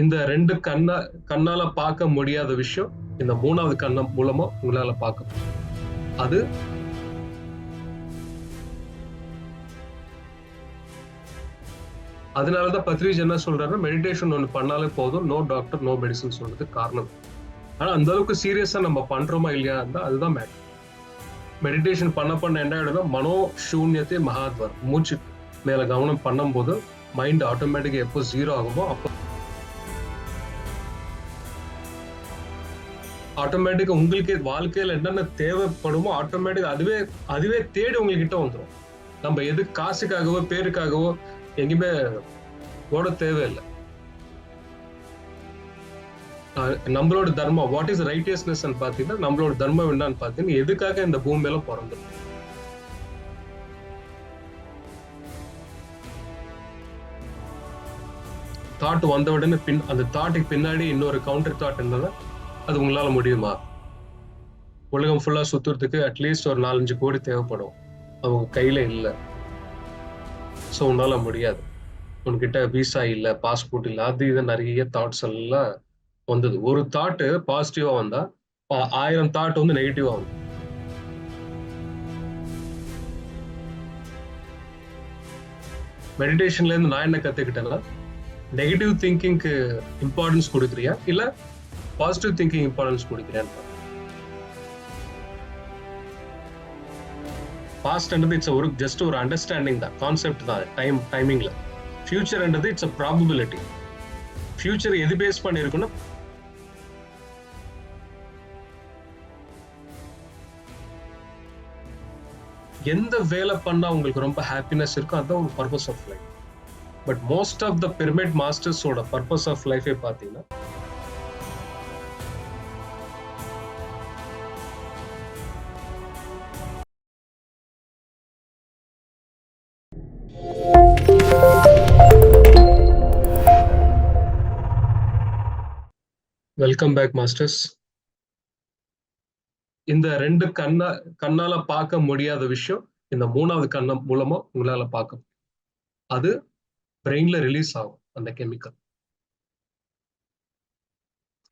இந்த ரெண்டு கண்ணா கண்ணால பார்க்க முடியாத விஷயம் இந்த மூணாவது கண்ண மூலமா உங்களால பார்க்க அது அதனாலதான் பத்ரிஜ் என்ன சொல்றாரு மெடிடேஷன் ஒன்று பண்ணாலே போதும். நோ டாக்டர் நோ மெடிசன் சொல்றது காரணம். ஆனா அந்த அளவுக்கு சீரியஸா நம்ம பண்றோமா இல்லையா இருந்தா அதுதான் மேட்டர் மெடிடேஷன் பண்ண பண்ண என்ன ஆயிடும்னா மனோ சூன்யத்தை மகாத்வர் மூச்சு மேல கவனம் பண்ணும்போது மைண்ட் ஆட்டோமேட்டிக்கா எப்போ ஜீரோ ஆகுமோ அப்போ ஆட்டோமேட்டிக்கா உங்களுக்கு வாழ்க்கையில என்னென்ன தேவைப்படுமோ ஆட்டோமேட்டிக்கா அதுவே அதுவே தேடி உங்ககிட்ட வந்துடும் நம்ம எது காசுக்காகவோ பேருக்காகவோ எங்கேயுமே ஓட தேவையில்லை. நம்மளோட தர்மம் வாட் இஸ் ரைட்டியஸ்னஸ் பாத்தீங்கன்னா நம்மளோட தர்மம் என்னன்னு பாத்தீங்கன்னா எதுக்காக இந்த பூமியில பிறந்தோம்? தாட் வந்த உடனே பின் அந்த தாட்டுக்கு பின்னாடி இன்னொரு கவுண்டர் தாட் இருந்ததா அது உங்களால முடியுமா? உலகம் ஃபுல்லா சுத்துறதுக்கு அட்லீஸ்ட் ஒரு நாலஞ்சு கோடி தேவைப்படும். அவங்க கையில இல்லை. ஸோ உன்னால முடியாது. உன்கிட்ட விசா இல்லை பாஸ்போர்ட் இல்லை அது இது நிறைய தாட்ஸ் எல்லாம் வந்தது. ஒரு தாட்டு பாசிட்டிவா வந்தா ஆயிரம் தாட் வந்து நெகட்டிவா வந்து மெடிடேஷன்ல இருந்து நான் என்ன கத்துக்கிட்டேன்னா நெகட்டிவ் திங்கிங்க்கு இம்பார்ட்டன்ஸ் கொடுக்குறியா? இல்லை பாசிட்டிவ் திங்கிங் இம்பார்ட்டன்ஸ் கொடுக்கிறேன் பாஸ்ட்ன்றது இட்ஸ் ஒரு ஜஸ்ட் ஒரு அண்டர்ஸ்டாண்டிங் தான் கான்செப்ட் தான் டைம் டைமிங்ல ஃபியூச்சர்ன்றது இட்ஸ் அ ப்ராபபிலிட்டி ஃபியூச்சர் எது பேஸ் பண்ணியிருக்குன்னா எந்த வேலை பண்ணா உங்களுக்கு ரொம்ப ஹாப்பினஸ் இருக்கோ அதுதான் ஒரு purpose of life but most of the pyramid மாஸ்டர்ஸோட purpose of லைஃபே பார்த்தீங்கன்னா வெல்கம் பேக் மாஸ்டர்ஸ் இந்த ரெண்டு கண்ணா கண்ணால பார்க்க முடியாத விஷயம் இந்த மூணாவது கண்ண மூலமா உங்களால பார்க்க முடியும். அது பிரெயின்ல ரிலீஸ் ஆகும் அந்த கெமிக்கல்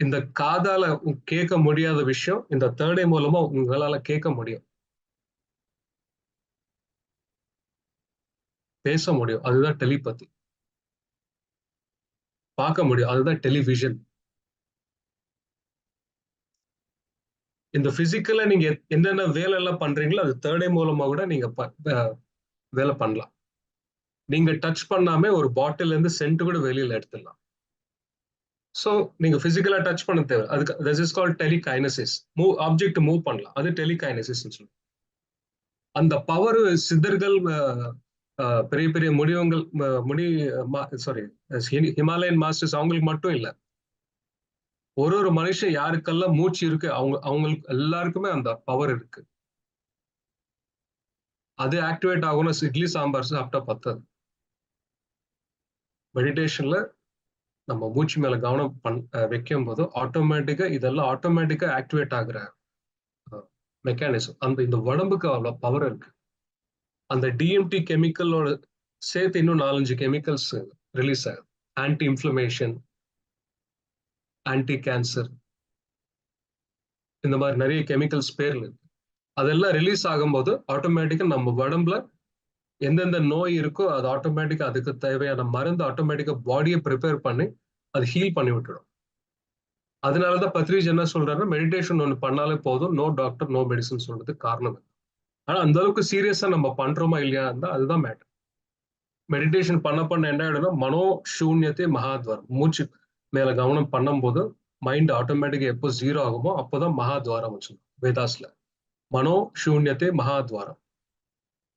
இந்த காதால கேட்க முடியாத விஷயம் இந்த தேர்டே மூலமா உங்களால கேட்க முடியும். பேச முடியும் அதுதான் டெலிபதி பார்க்க முடியும் அதுதான் டெலிவிஷன் இந்த பிசிக்கலா நீங்க எத்- என்னென்ன வேலை எல்லாம் பண்றீங்களோ அது தேர்ட் மூலமா கூட நீங்க ப- வேலை பண்ணலாம். நீங்க டச் பண்ணாம ஒரு பாட்டில் இருந்து சென்ட் கூட வெளியில எடுத்துடலாம். ஸோ நீங்க பிசிக்கலா டச் பண்ண தேவை. அதுக்கு this is call telekinesis move object move பண்ணலாம். அது டெலிகைனசிஸ் சொல்லுவோம். அந்த பவர் சித்தர்கள் பெரிய பெரிய முடிவங்கள் முடி சாரி ஹிமாலயன் மாஸ்டர்ஸ் அவங்களுக்கு மட்டும் இல்லை. ஒரு ஒரு மனுஷன் யாருக்கெல்லாம் மூச்சு இருக்கு அவங்க அவங்களுக்கு எல்லாருக்குமே அந்த பவர் இருக்கு. அது ஆக்டிவேட் ஆகணும் இட்லி சாம்பார் சாப்பிட்டா பத்தாது. மெடிடேஷன்ல நம்ம மூச்சு மேல கவனம் பண் வைக்கும் போது ஆட்டோமேட்டிக்கா இதெல்லாம் ஆட்டோமேட்டிக்கா ஆக்டிவேட் ஆகுற மெக்கானிசம் அந்த இந்த உடம்புக்கு அவ்வளவு பவர் இருக்கு. அந்த டிஎம்டி கெமிக்கலோட சேர்த்து இன்னும் நாலஞ்சு கெமிக்கல்ஸ் ரிலீஸ் ஆகுது. ஆன்டி இன்ஃப்ளமேஷன் ஆன்டி கேன்சர் இந்த மாதிரி நிறைய கெமிக்கல்ஸ் பேர்ல இருக்கு. அதெல்லாம் ரிலீஸ் ஆகும்போது ஆட்டோமேட்டிக்கா நம்ம உடம்புல எந்தெந்த நோய் இருக்கோ அது ஆட்டோமேட்டிக்கா அதுக்கு தேவையான மருந்து ஆட்டோமேட்டிக்கா பாடியை ப்ரிப்பேர் பண்ணி அது ஹீல் பண்ணி விட்டுடும். அதனாலதான் பத்ரிஜ் என்ன சொல்றாரு மெடிடேஷன் ஒன்று பண்ணாலே போதும். நோ டாக்டர் நோ மெடிசன் சொல்றதுக்கு காரணம் ஆனா அந்த அளவுக்கு சீரியஸா நம்ம பண்றோமா இல்லையா இருந்தா அதுதான் மேட்டர் மெடிடேஷன் பண்ண பண்ண என்ன ஆயிடும்னா மனோ சூன்யத்தை மகாத்வாரம் மூச்சு மேல கவனம் பண்ணும்போது மைண்ட் ஆட்டோமேட்டிக்கா எப்போ ஜீரோ ஆகுமோ அப்போதான் மகாத்வாரம் வச்சுக்கணும் வேதாஸ்ல. மனோ சூன்யத்தை மகாத்வாரம்.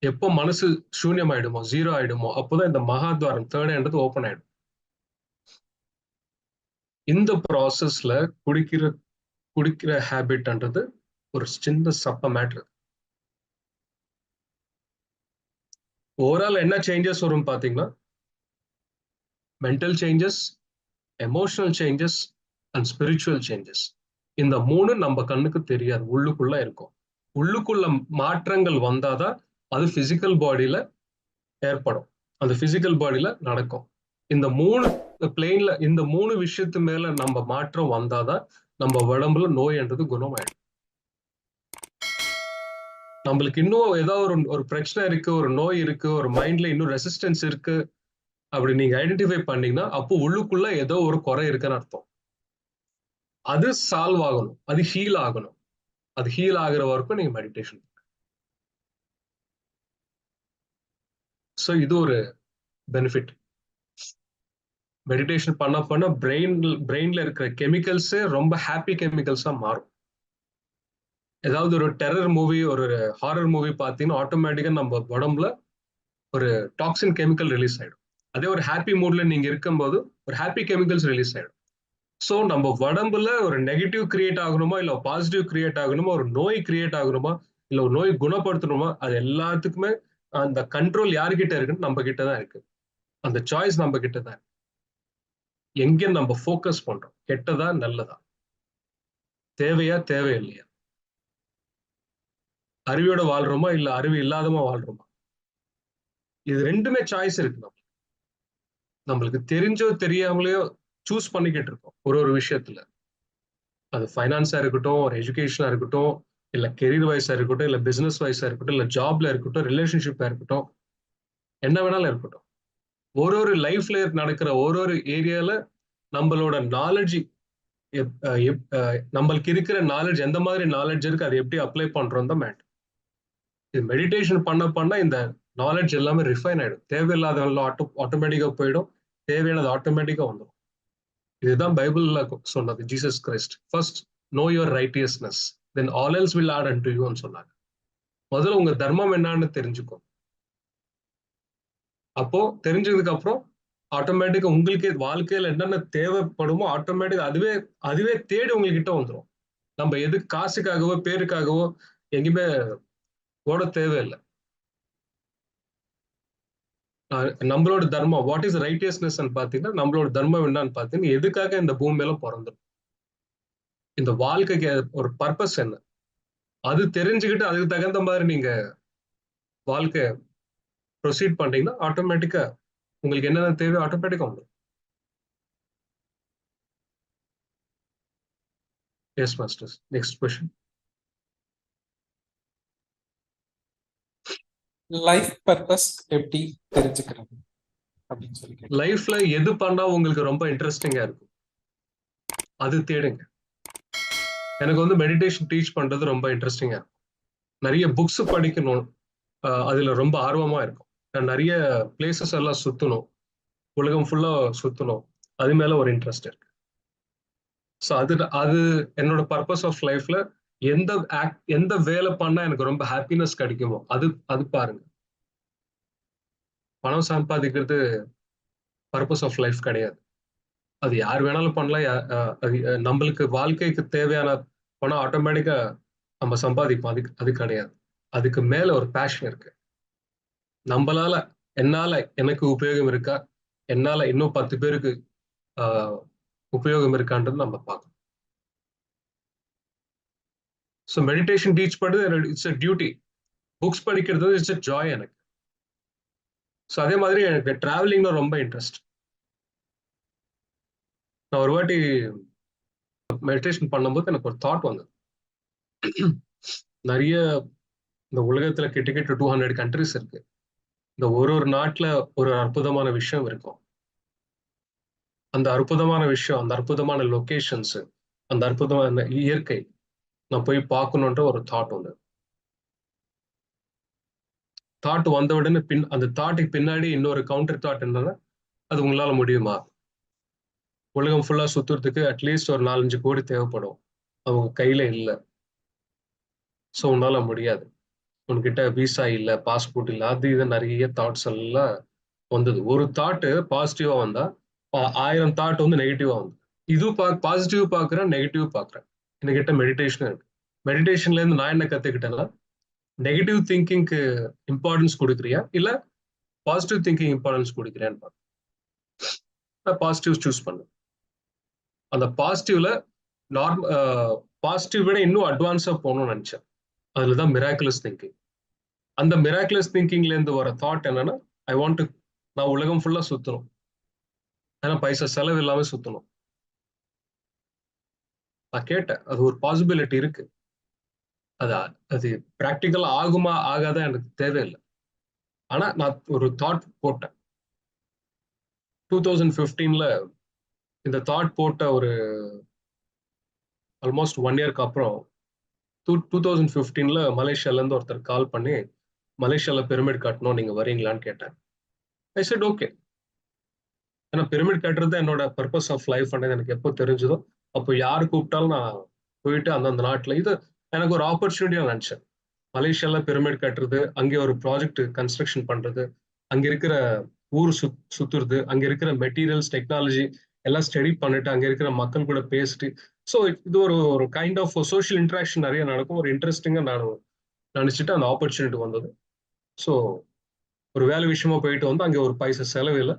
எப்போ மனசு சூன்யம் ஆயிடுமோ ஜீரோ ஆயிடுமோ அப்போதான் இந்த மகாத்வாரம் தேர்ட் ஹேண்டது ஓப்பன் ஆயிடும். இந்த ப்ராசஸ்ல குடிக்கிற குடிக்கிற ஹேபிட்ன்றது ஒரு சின்ன சப்ப மேட்ரு ஓவரால் என்ன சேஞ்சஸ் வரும் பாத்தீங்கன்னா mental changes emotional changes and spiritual changes இந்த மூணு நம்ம கண்ணுக்கு தெரியாது. உள்ளுக்குள்ள இருக்கும். உள்ளுக்குள்ள மாற்றங்கள் வந்தாதான் அது பிசிக்கல் பாடியில ஏற்படும். அந்த பிசிக்கல் பாடியில நடக்கும். இந்த மூணு பிளெயின்ல இந்த மூணு விஷயத்து மேல நம்ம மாற்றம் வந்தாதான் நம்ம உடம்புல நோய்ன்றது குணமாயிடும். நம்மளுக்கு இன்னும் ஏதாவது ஒரு ஒரு பிரச்சனை இருக்கு ஒரு நோய் இருக்கு ஒரு மைண்ட்ல இன்னும் ரெசிஸ்டன்ஸ் இருக்கு அப்படி நீங்க ஐடென்டிஃபை பண்ணீங்கன்னா அப்போ உள்ளுக்குள்ள ஏதோ ஒரு குறை இருக்குன்னு அர்த்தம். அது சால்வ் ஆகணும். அது ஹீல் ஆகணும். அது ஹீல் ஆகிற வரைக்கும் நீங்க மெடிடேஷன் ஸோ இது ஒரு பெனிஃபிட் மெடிடேஷன் பண்ண பண்ண பிரெயின் பிரெயின்ல இருக்கிற கெமிக்கல்ஸே ரொம்ப ஹாப்பி கெமிக்கல்ஸா மாறும். ஏதாவது ஒரு டெரர் மூவி ஒரு ஹாரர் மூவி பார்த்தீங்கன்னா ஆட்டோமேட்டிக்கா நம்ம உடம்புல ஒரு டாக்ஸின் கெமிக்கல் ரிலீஸ் ஆயிடும். அதே ஒரு ஹாப்பி மூட்ல நீங்க இருக்கும்போது ஒரு ஹாப்பி கெமிக்கல்ஸ் ரிலீஸ் ஆயிடும். ஸோ நம்ம உடம்புல ஒரு நெகட்டிவ் கிரியேட் ஆகணுமா? இல்லை பாசிட்டிவ் கிரியேட் ஆகணுமா? ஒரு நோய் கிரியேட் ஆகணுமா? இல்லை ஒரு நோய் குணப்படுத்தணுமா? அது எல்லாத்துக்குமே அந்த கண்ட்ரோல் யாருக்கிட்ட இருக்குன்னு நம்ம கிட்ட தான் இருக்கு. அந்த சாய்ஸ் நம்ம கிட்ட தான் எங்க நம்ம ஃபோக்கஸ் பண்றோம்? கெட்டதா நல்லதா? தேவையா தேவையில்லையா? அறிவியோட வாழ்றோமா? இல்ல அறிவு இல்லாதமா வாழ்றோமா? இது ரெண்டுமே சாய்ஸ் இருக்கு நம்ம. நம்மளுக்கு தெரிஞ்சோ தெரியாமலையோ சூஸ் பண்ணிக்கிட்டு இருக்கோம். ஒரு ஒரு விஷயத்துல. அது ஃபைனான்ஸா இருக்கட்டும் ஒரு எஜுகேஷனா இருக்கட்டும் இல்ல கெரியர் வைஸா இருக்கட்டும் இல்ல பிசினஸ் வைஸா இருக்கட்டும் இல்ல ஜாப்ல இருக்கட்டும் ரிலேஷன்ஷிப்பா இருக்கட்டும் என்ன வேணாலும் இருக்கட்டும். ஒரு ஒரு லைஃப்ல நடக்கிற ஒரு ஒரு ஏரியால நம்மளோட நாலேஜ் நம்மளுக்கு இருக்கிற நாலேஜ் எந்த மாதிரி நாலேஜ் இருக்கு அதை எப்படி அப்ளை பண்றோம் தான் மேட் இது மெடிடேஷன் பண்ண பண்ண இந்த நாலேஜ் எல்லாமே ரிஃபைன் ஆயிடும். தேவையில்லாத ஆட்டோ ஆட்டோமேட்டிக்கா போயிடும். தேவையானது ஆட்டோமேட்டிக்கா வந்துடும் இதுதான் பைபிள்ல சொன்னது Jesus Christ first know your righteousness then all else will add and to யூன்னு சொன்னாங்க. முதல்ல உங்க தர்மம் என்னன்னு தெரிஞ்சுக்கும் அப்போ தெரிஞ்சதுக்கு அப்புறம் ஆட்டோமேட்டிக்கா உங்களுக்கு வாழ்க்கையில என்னென்ன தேவைப்படுமோ ஆட்டோமேட்டிக் அதுவே அதுவே தேடி உங்ககிட்ட வந்துடும் நம்ம எது காசுக்காகவோ பேருக்காகவோ எங்கேயுமே ஓட தேவையில்லை. நம்மளோட தர்மம் வாட் இஸ் ரைட்டியஸ்னஸ் பாத்தீங்கன்னா நம்மளோட தர்மம் என்னன்னு பாத்தீங்கன்னா எதுக்காக இந்த பூமியில பிறந்தோம் இந்த வாழ்க்கைக்கு ஒரு பர்பஸ் என்ன? அது தெரிஞ்சுக்கிட்டு அதுக்கு தகுந்த மாதிரி நீங்க வாழ்க்கை ப்ரொசீட் பண்றீங்கன்னா ஆட்டோமேட்டிக்கா உங்களுக்கு என்னென்ன தேவை ஆட்டோமேட்டிக்கா வந்துடும் yes masters next question life purpose எப்படி தெரிஞ்சுக்கிறது அப்படின்னு சொல்லி லைஃப்ல எது பண்ணா உங்களுக்கு ரொம்ப இன்ட்ரெஸ்டிங்கா இருக்கும்? அது தேடுங்க. எனக்கு வந்து மெடிடேஷன் டீச் பண்றது ரொம்ப இன்ட்ரெஸ்டிங்கா இருக்கும். நிறைய புக்ஸ் படிக்கணும். அதுல ரொம்ப ஆர்வமா இருக்கும். நான் நிறைய பிளேசஸ் எல்லாம் சுத்தணும். உலகம் ஃபுல்லா சுத்தணும். அது மேல ஒரு இன்ட்ரெஸ்ட் இருக்கு. ஸோ அது அது என்னோட பர்பஸ் ஆஃப் லைஃப்ல எந்த ஆக்ட் எந்த வேலை பண்ணா எனக்கு ரொம்ப ஹாப்பினஸ் கிடைக்குமோ அது அது பாருங்க. பணம் சம்பாதிக்கிறது பர்பஸ் ஆஃப் லைஃப் கிடையாது. அது யார் வேணாலும் பண்ணலாம். அது நம்மளுக்கு வாழ்க்கைக்கு தேவையான பணம் ஆட்டோமேட்டிக்கா நம்ம சம்பாதிப்போம். அதுக்கு அது கிடையாது. அதுக்கு மேல ஒரு பேஷன் இருக்கு. நம்மளால என்னால எனக்கு உபயோகம் இருக்கா? என்னால இன்னும் பத்து பேருக்கு உபயோகம் இருக்கான்றது நம்ம பார்க்கணும். ஸோ மெடிடேஷன் டீச் பண்ணுறது இட்ஸ் அ டியூட்டி புக்ஸ் படிக்கிறது இட்ஸ் அ ஜாய் எனக்கு ஸோ அதே மாதிரி எனக்கு டிராவலிங்ல ரொம்ப இன்ட்ரெஸ்ட் நான் ஒரு வாட்டி மெடிடேஷன் பண்ணும்போது எனக்கு ஒரு தாட் வந்தது நிறைய இந்த உலகத்துல கிட்ட கிட்ட டூ ஹண்ட்ரட் கண்ட்ரிஸ் இருக்கு. இந்த ஒரு ஒரு நாட்டில் ஒரு அற்புதமான விஷயம் இருக்கும். அந்த அற்புதமான விஷயம் அந்த அற்புதமான லொகேஷன்ஸ் அந்த அற்புதமான இயற்கை நான் போய் பார்க்கணுன்ற ஒரு தாட் ஒன்று தாட் வந்த உடனே பின் அந்த தாட்டுக்கு பின்னாடி இன்னொரு கவுண்டர் தாட் என்னன்னா அது உங்களால முடியுமா? உலகம் ஃபுல்லா சுத்துறதுக்கு அட்லீஸ்ட் ஒரு நாலஞ்சு கோடி தேவைப்படும். அவங்க கையில இல்லை. ஸோ உன்னால முடியாது. உன்கிட்ட விசா இல்லை பாஸ்போர்ட் இல்லை அது இது நிறைய தாட்ஸ் எல்லாம் வந்தது. ஒரு தாட்டு பாசிட்டிவா வந்தா ஆயிரம் தாட் வந்து நெகட்டிவா வந்து இது பா பாசிட்டிவ் பாக்குறேன் நெகட்டிவ் பாக்குறேன். என்கிட்ட மெடிடேஷன் இருக்கு. மெடிடேஷன்ல இருந்து நான் என்ன கத்துக்கிட்டேன்னா நெகட்டிவ் திங்கிங்க்கு இம்பார்ட்டன்ஸ் கொடுக்குறியா? இல்ல பாசிட்டிவ் திங்கிங் இம்பார்ட்டன்ஸ் கொடுக்குறியான்னு நான் பாசிட்டிவ் சூஸ் பண்ணேன். அந்த பாசிட்டிவ்ல நார்ம பாசிட்டிவ் விட இன்னும் அட்வான்ஸா போகணும்னு நினைச்சேன். அதுல தான் மிராக்குலஸ் திங்கிங் அந்த மிராக்குலஸ் திங்கிங்ல இருந்து வர தாட் என்னன்னா ஐ வாண்ட் டு நான் உலகம் ஃபுல்லா சுத்தணும். ஏன்னா பைசா செலவு இல்லாம சுத்தணும். நான் கேட்டேன். அது ஒரு பாசிபிலிட்டி இருக்கு. அது அது ப்ராக்டிக்கல் ஆகுமா ஆகாதா எனக்கு தேவையில்லை. ஆனா நான் ஒரு தாட் போட்டேன். டூ தௌசண்ட் ஃபிஃப்டீன்ல இந்த தாட் போட்ட ஒரு ஆல்மோஸ்ட் ஒன் இயர்க்கு அப்புறம் டூ டூ தௌசண்ட் ஃபிஃப்டீன்ல மலேசியாலேருந்து ஒருத்தர் கால் பண்ணி மலேசியால பிரமிட் கட்டணும் நீங்க வரீங்களான்னு கேட்டேன். ஐ செட் ஓகே ஏன்னா பிரமிட் கட்டுறது என்னோட பர்பஸ் ஆஃப் லைஃப் எனக்கு எப்போ தெரிஞ்சதோ அப்போ யார் கூப்பிட்டாலும் நான் போயிட்டு அந்தந்த நாட்டில் இது எனக்கு ஒரு ஆப்பர்ச்சுனிட்டியாக நினச்சேன். மலேசியாவில் பிரமிட் கட்டுறது அங்கே ஒரு ப்ராஜெக்ட் கன்ஸ்ட்ரக்ஷன் பண்ணுறது அங்கே இருக்கிற ஊர் சுத் சுத்துறது அங்கே இருக்கிற மெட்டீரியல்ஸ் டெக்னாலஜி எல்லாம் ஸ்டடி பண்ணிட்டு அங்கே இருக்கிற மக்கள் கூட பேசிட்டு ஸோ இது ஒரு ஒரு கைண்ட் ஆஃப் சோஷியல் இன்ட்ராக்ஷன் நிறைய நடக்கும். ஒரு இன்ட்ரெஸ்டிங்காக நான் நினச்சிட்டு அந்த ஆப்பர்ச்சுனிட்டி வந்தது. ஸோ ஒரு வேலை விஷயமா போயிட்டு வந்து அங்கே ஒரு பைசா செலவு இல்லை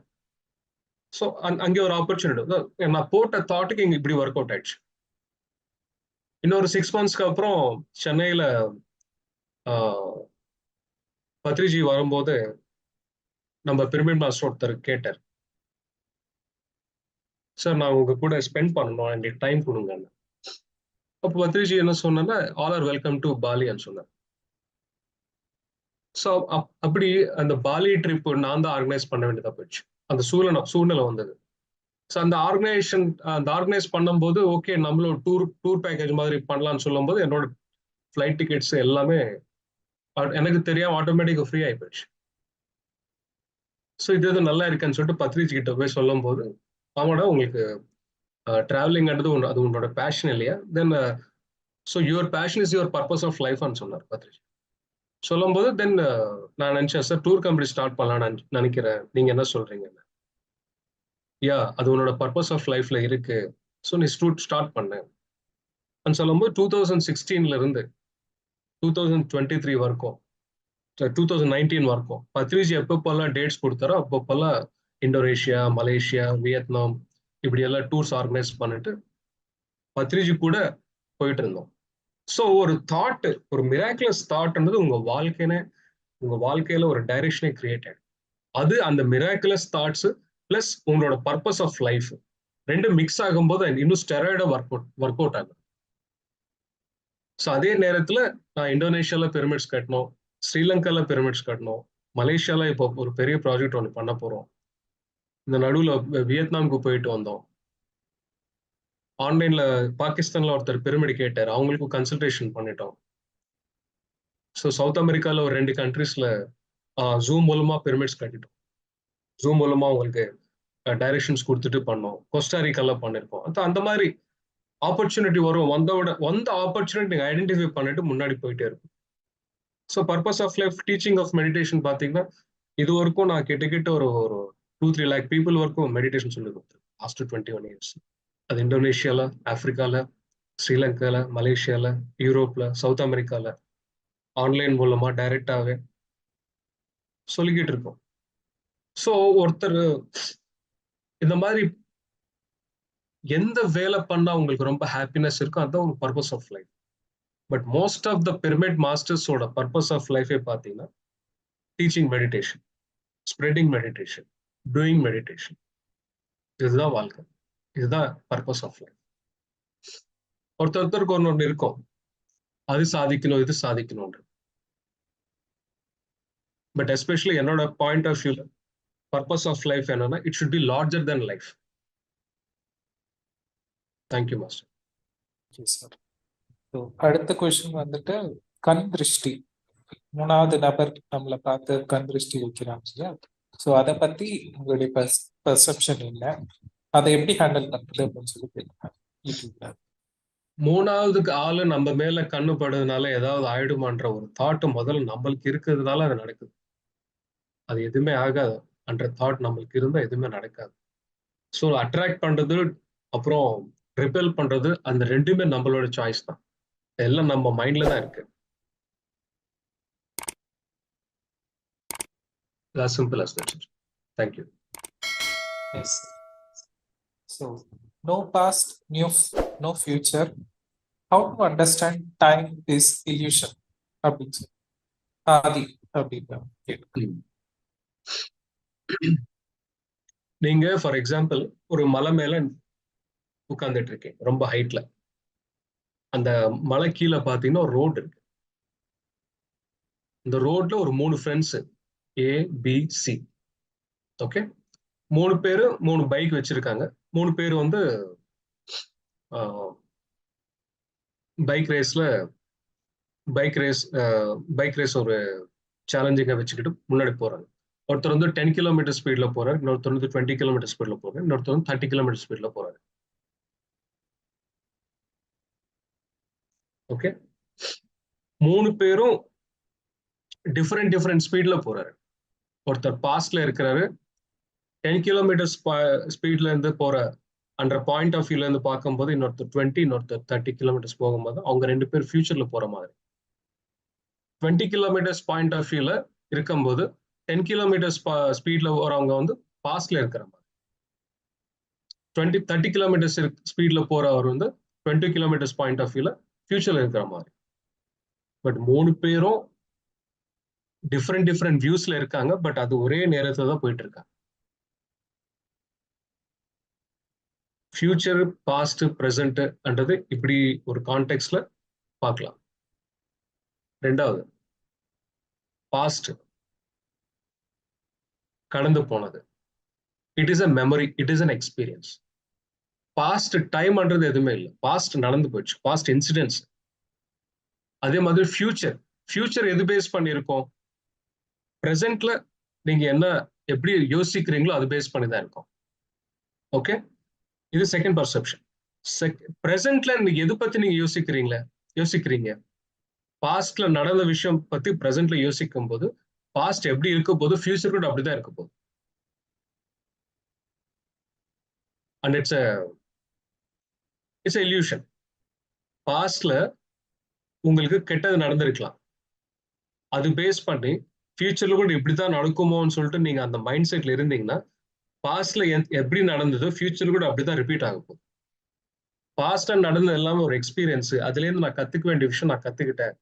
ஸோ அங்கே ஒரு ஆப்பர்ச்சுனிட்டி நான் போட்ட தாட்டுக்கு இங்கே இப்படி ஒர்க் அவுட் ஆயிடுச்சு. இன்னொரு சிக்ஸ் மந்த்ஸ்க்கு அப்புறம் சென்னையில் பத்ரிஜி வரும்போது நம்ம பிரமிட் மாஸ்டர் ஒருத்தர் கேட்டார். சார் நான் உங்க கூட ஸ்பெண்ட் பண்ணணும். எங்களுக்கு டைம் கொடுங்க அப்போ பத்ரிஜி என்ன சொன்னா ஆல் ஆர் வெல்கம் டு பாலின்னு சொன்னார். ஸோ அப்படி அந்த பாலி ட்ரிப் நான் தான் ஆர்கனைஸ் பண்ண வேண்டியதா போயிடுச்சு. அந்த சூழ்நிலை சூழ்நிலை வந்தது. ஸோ அந்த ஆர்கனைசேஷன் அந்த ஆர்கனைஸ் பண்ணும்போது ஓகே நம்மளும் டூர் டூர் பேக்கேஜ் மாதிரி பண்ணலாம்னு சொல்லும்போது என்னோட ஃப்ளைட் டிக்கெட்ஸ் எல்லாமே எனக்கு தெரியாம ஆட்டோமேட்டிக்காக ஃப்ரீ ஆகி போயிடுச்சு ஸோ இது எது நல்லா இருக்குன்னு சொல்லிட்டு பத்ரிஜ் கிட்ட போய் சொல்லும் போது ஆமாடா உங்களுக்கு ட்ராவலிங்ன்றது ஒன்று அது உன்னோட பேஷன் இல்லையா? Then so your passion is your purpose of லைஃப்னு சொன்னார் பத்ரிஜி. சொல்லும் போது தென் uh, நான் நினைச்சேன் சார் டூர் கம்பெனி ஸ்டார்ட் பண்ணலாம்னு நினைக்கிறேன். நீங்க என்ன சொல்றீங்க? யா அது உன்னோட பர்பஸ் ஆஃப் லைஃப்ல இருக்கு. ஸோ நீ ஸ்டூட் ஸ்டார்ட் பண்ண. சொல்லும்போது டூ தௌசண்ட் சிக்ஸ்டீன்ல இருந்து டூ தௌசண்ட் டுவெண்ட்டி த்ரீ வரைக்கும் டூ தௌசண்ட் நைன்டீன் வரைக்கும் பத்ரிஜி எப்பப்பெல்லாம் டேட்ஸ் கொடுத்தாரோ அப்பப்பெல்லாம் இந்தோனேஷியா மலேசியா வியட்நாம் இப்படி எல்லாம் டூர்ஸ் ஆர்கனைஸ் பண்ணிட்டு பத்ரிஜி கூட போயிட்டு இருந்தோம். ஸோ ஒரு தாட்டு ஒரு மிராக்குலஸ் தாட்ன்றது உங்க வாழ்க்கையின உங்க வாழ்க்கையில ஒரு டைரக்ஷனே கிரியேட் அது அந்த மிராக்குலஸ் தாட்ஸ் பிளஸ் உங்களோட பர்பஸ் ஆஃப் லைஃப் ரெண்டும் மிக்ஸ் ஆகும்போது இன்னும் ஸ்டெராய்டா ஒர்க் அவுட் ஒர்க் அவுட் ஆகும். ஸோ அதே நேரத்தில் நான் இந்தோனேஷியால பிரமிட்ஸ் கட்டணும் ஸ்ரீலங்கால பிரமிட்ஸ் கட்டணும் மலேசியால இப்போ ஒரு பெரிய ப்ராஜெக்ட் ஒன்று பண்ண போறோம். இந்த நடுவில் வியட்நாமுக்கு போயிட்டு வந்தோம். ஆன்லைன்ல பாகிஸ்தான்ல ஒருத்தர் பெருமிடி கேட்டார். அவங்களுக்கும் கன்சல்டேஷன் பண்ணிட்டோம். ஸோ சவுத் அமெரிக்கால ஒரு ரெண்டு கண்ட்ரீஸ்ல ஜூம் மூலமா பிரமிட்ஸ் கட்டிட்டோம். ஜூம் மூலமா உங்களுக்கு டைரக்ஷன்ஸ் கொடுத்துட்டு பண்ணோம். கொஸ்டாரிக்கால பண்ணிருக்கோம். அந்த மாதிரி ஆப்பர்ச்சுனிட்டி வரும். வந்தோட வந்த ஆப்பர்ச்சுனிட்டி நீங்கள் ஐடென்டிஃபை பண்ணிட்டு முன்னாடி போயிட்டே இருக்கும். So purpose of life teaching of meditation பார்த்தீங்கன்னா இது வரைக்கும் நான் கிட்ட கிட்ட ஒரு ஒரு டூ த்ரீ லேக் பீப்புள் வரைக்கும் மெடிடேஷன் சொல்லி கொடுத்தேன். லாஸ்ட் டுவெண்ட்டி ஒன் இயர்ஸ் அது இந்தோனேஷியால ஆப்பிரிக்கால ஸ்ரீலங்கால மலேசியால யூரோப்ல சவுத் அமெரிக்கால ஆன்லைன் மூலமா டைரக்டாவே சொல்லிக்கிட்டு இருக்கோம். ஸோ ஒருத்தர் இந்த மாதிரி எந்த வேலை பண்ணா உங்களுக்கு ரொம்ப ஹாப்பினஸ் இருக்கோ அதுதான் ஒரு purpose of life but most of the pyramid மாஸ்டர்ஸோட purpose of லைஃபே பார்த்தீங்கன்னா teaching meditation spreading meditation doing meditation இதுதான் வாழ்க்கை. இதுதான் பர்பஸ் ஆஃப் லைஃப் ஒருத்தர் ஒருத்தருக்கு ஒன்று ஒன்று இருக்கும். அது சாதிக்கணும் இது சாதிக்கணும்ன்ற பட் எஸ்பெஷலி என்னோட பாயிண்ட் ஆஃப் வியூல பர்பஸ் ஆஃப் லைஃப் என்னன்னா it should be larger then life thank you master sir அடுத்த கொஸ்டின் வந்துட்டு கண் திருஷ்டி. மூணாவது நபர் நம்மளை பார்த்து கண் திருஷ்டி வைக்கிறாங்க இல்லையா ஸோ அதை பத்தி உங்களுடைய பெர்செப்ஷன் என்ன? அதை எப்படி ஹேண்டில் பண்றது அப்படின்னு சொல்லி கேட்குறாங்க மூணாவதுக்கு ஆளு நம்ம மேல கண்ணு படுறதுனால ஏதாவது ஆயிடுமான்ற ஒரு தாட்டு முதல்ல நம்மளுக்கு இருக்கிறதுனால அது நடக்குது. அது எதுவுமே ஆகாது. அன்ற தாட் நம்மளுக்கு இருந்தா எதுவுமே நடக்காது. ஸோ அட்ராக்ட் பண்றது அப்புறம் ரிப்பெல் பண்றது அந்த ரெண்டுமே நம்மளோட சாய்ஸ் தான். எல்லாம் நம்ம மைண்ட்ல தான் இருக்கு. Thank you. Yes. So no past new no future. How to understand time is illusion. அப்படின்னு சொல்லி ஆதி அப்படின்னு நீங்க ஃபார் எக்ஸாம்பிள் ஒரு மலை மேல உட்கார்ந்துட்டு இருக்கேன் ரொம்ப ஹைட்ல அந்த மலை கீழே பாத்தீங்கன்னா ஒரு ரோடு இருக்கு. இந்த ரோட்ல ஒரு மூணு friends A B C okay மூணு பேரும் மூணு பைக் வச்சிருக்காங்க. மூணு பேர் வந்து பைக் ரேஸ்ல பைக் ரேஸ் பைக் ரேஸ் ஒரு சேலஞ்சிங்காக வச்சுக்கிட்டு முன்னாடி போறாங்க. ஒருத்தர் வந்து டென் கிலோமீட்டர் ஸ்பீட்ல போறாரு இன்னொருத்தர் வந்து டுவெண்ட்டி கிலோமீட்டர் ஸ்பீட்ல போறாரு இன்னொருத்தர் வந்து தேர்ட்டி கிலோமீட்டர் ஸ்பீட்ல போறாரு. ஓகே மூணு பேரும் டிஃப்ரெண்ட் டிஃப்ரெண்ட் ஸ்பீட்ல போறாரு. ஒருத்தர் பாஸ்ட்ல இருக்கிறாரு டென் கிலோமீட்டர் ஸ்பீட்ல இருந்து போற அந்த பாயிண்ட் ஆஃப் வியூல இருந்து பார்க்கும்போது இன்னொருத்தர் டுவெண்ட்டி இன்னொருத்தர் தேர்ட்டி கிலோமீட்டர்ஸ் போகும்போது அவங்க ரெண்டு பேர் ஃபியூச்சர்ல போற மாதிரி. டுவெண்ட்டி கிலோமீட்டர்ஸ் பாயிண்ட் ஆஃப் வியூல இருக்கும்போது டென் கிலோமீட்டர்ஸ் ஸ்பீட்ல போறவங்க வந்து பாஸ்ட்ல இருக்கிற மாதிரி. டுவெண்ட்டி தேர்ட்டி கிலோமீட்டர்ஸ் ஸ்பீட்ல போறவர் வந்து டுவெண்ட்டி கிலோமீட்டர்ஸ் பாயிண்ட் ஆஃப் வியூல ஃபியூச்சர்ல இருக்கிற மாதிரி. பட் மூணு பேரும் டிஃப்ரெண்ட் டிஃப்ரெண்ட் வியூஸ்ல இருக்காங்க. பட் அது ஒரே நேரத்துல தான் போயிட்டு இருக்காங்க. ஃபியூச்சர் பாஸ்ட் ப்ரெசன்ட் அன்றது இப்படி ஒரு கான்டெக்ட்ல பார்க்கலாம். ரெண்டாவது பாஸ்ட் கடந்து போனது. It is a memory it is an experience past டைம்ன்றது எதுவுமே இல்லை. பாஸ்ட் நடந்து போயிடுச்சு. பாஸ்ட் இன்சிடென்ட்ஸ் அதே மாதிரி ஃபியூச்சர் ஃபியூச்சர் எது பேஸ் பண்ணியிருக்கோம்? ப்ரெசென்ட்ல நீங்க என்ன எப்படி யோசிக்கிறீங்களோ அது பேஸ் பண்ணி தான் இருக்கும். ஓகே இது செகண்ட் பர்செப்ஷன் செக் ப்ரெசென்ட்ல நீங்க எது பத்தி நீங்க யோசிக்கிறீங்களே? யோசிக்கிறீங்க. பாஸ்ட்ல நடந்த விஷயம் பத்தி ப்ரெசென்ட்ல யோசிக்கும் போது பாஸ்ட் எப்படி இருக்க போது ஃபியூச்சர் கூட அப்படிதான் இருக்க போகுது. அண்ட் இட்ஸ் இட்ஸ் இல்யூஷன் பாஸ்ட்ல உங்களுக்கு கெட்டது நடந்திருக்கலாம். அது பேஸ் பண்ணி ஃபியூச்சர்ல கூட இப்படிதான் நடக்குமோன்னு சொல்லிட்டு நீங்க அந்த மைண்ட் செட்ல இருந்தீங்கன்னா பாஸ்ட்ல எப்படி நடந்ததோ ஃபியூச்சர் கூட அப்படிதான் ரிப்பீட் ஆக போகுது. பாஸ்டா நடந்தது எல்லாமே ஒரு எக்ஸ்பீரியன்ஸ் அதுல இருந்து நான் கத்துக்க வேண்டிய விஷயம் நான் கத்துக்கிட்டேன்.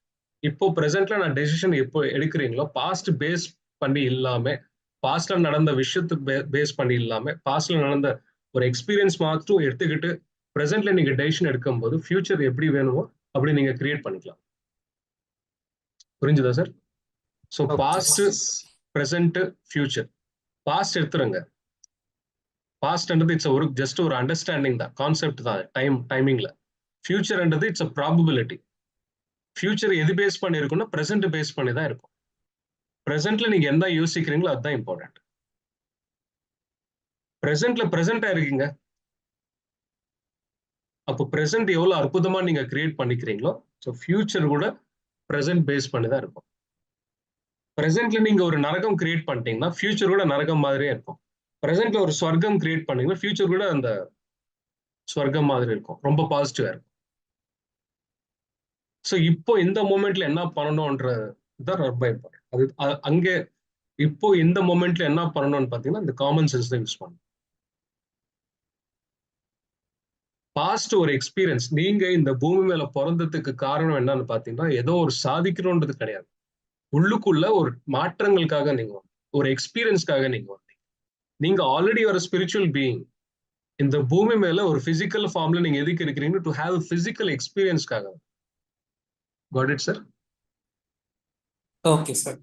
இப்போ பிரசன்ட்ல நான் டெசிஷன் எப்போ எடுக்கிறீங்களோ பாஸ்ட் பேஸ் பண்ணி இல்லாம பாஸ்ட்ல நடந்த விஷயத்துக்கு பேஸ் பண்ணி இல்லாம பாஸ்ட்ல நடந்த ஒரு எக்ஸ்பீரியன்ஸ் மாத்திரம் எடுத்துக்கிட்டு பிரசன்ட்ல நீங்க டெசிஷன் எடுக்கும் போது ஃபியூச்சர் எப்படி வேணுமோ அப்படி நீங்க கிரியேட் பண்ணிக்கலாம். புரிஞ்சுதா sir so past present future past எடுத்துருங்க. பாஸ்ட்ன்றது இட்ஸ் ஒரு ஜஸ்ட் ஒரு அண்டர்ஸ்டாண்டிங் தான் கான்செப்ட் தான் டைம் டைமிங்ல ஃபியூச்சர்ன்றது இட்ஸ் அ ப்ராபபிலிட்டி ஃபியூச்சர் எது பேஸ் பண்ணியிருக்குன்னா ப்ரெசென்ட் பேஸ் பண்ணி தான் இருக்கும். ப்ரெசென்ட்ல நீங்க என்ன யோசிக்கிறீங்களோ அதுதான் இம்பார்ட்டன்ட் ப்ரெசென்ட்ல ப்ரெசென்டா இருக்கீங்க. அப்போ ப்ரெசென்ட் எவ்வளவு அற்புதமா நீங்க கிரியேட் பண்ணிக்கிறீங்களோ ஸோ ஃபியூச்சர் கூட ப்ரெசென்ட் பேஸ் பண்ணி தான் இருக்கும். ப்ரெசென்ட்ல நீங்க ஒரு நரகம் கிரியேட் பண்ணிட்டீங்கன்னா ஃபியூச்சர் கூட நரகம் மாதிரியே இருக்கும். ப்ரெசென்ட்ல ஒரு ஸ்வர்க்கம் கிரியேட் பண்ணீங்கன்னா ஃபியூச்சர் கூட அந்த ஸ்வர்க்கம் மாதிரி இருக்கும். ரொம்ப பாசிட்டிவா இருக்கும். ஸோ இப்போ இந்த மூமெண்ட்ல என்ன பண்ணணும்ன்றதுதான் ரொம்ப இம்பார்ட்டன்ட் அது அங்கே இப்போ இந்த மூமெண்ட்ல என்ன பண்ணணும்னு பார்த்தீங்கன்னா இந்த காமன் சென்ஸ் தான் யூஸ் பண்ணணும். பாஸ்ட் ஒரு எக்ஸ்பீரியன்ஸ் நீங்க இந்த பூமி மேல பிறந்ததுக்கு காரணம் என்னன்னு பாத்தீங்கன்னா ஏதோ ஒரு சாதிக்கணும்ன்றது கிடையாது. உள்ளுக்குள்ள ஒரு மாற்றங்களுக்காக நீங்க ஒரு எக்ஸ்பீரியன்ஸ்க்காக நீங்க நீங்க ஆல்ரெடி ஒரு ஸ்பிரிச்சுவல் பீயிங் இந்த பூமி மேல ஒரு பிசிக்கல் ஃபார்ம்ல நீங்க எதுக்கு இருக்கிறீங்க? To have physical எக்ஸ்பீரியன்ஸ்க்காக got it sir okay sir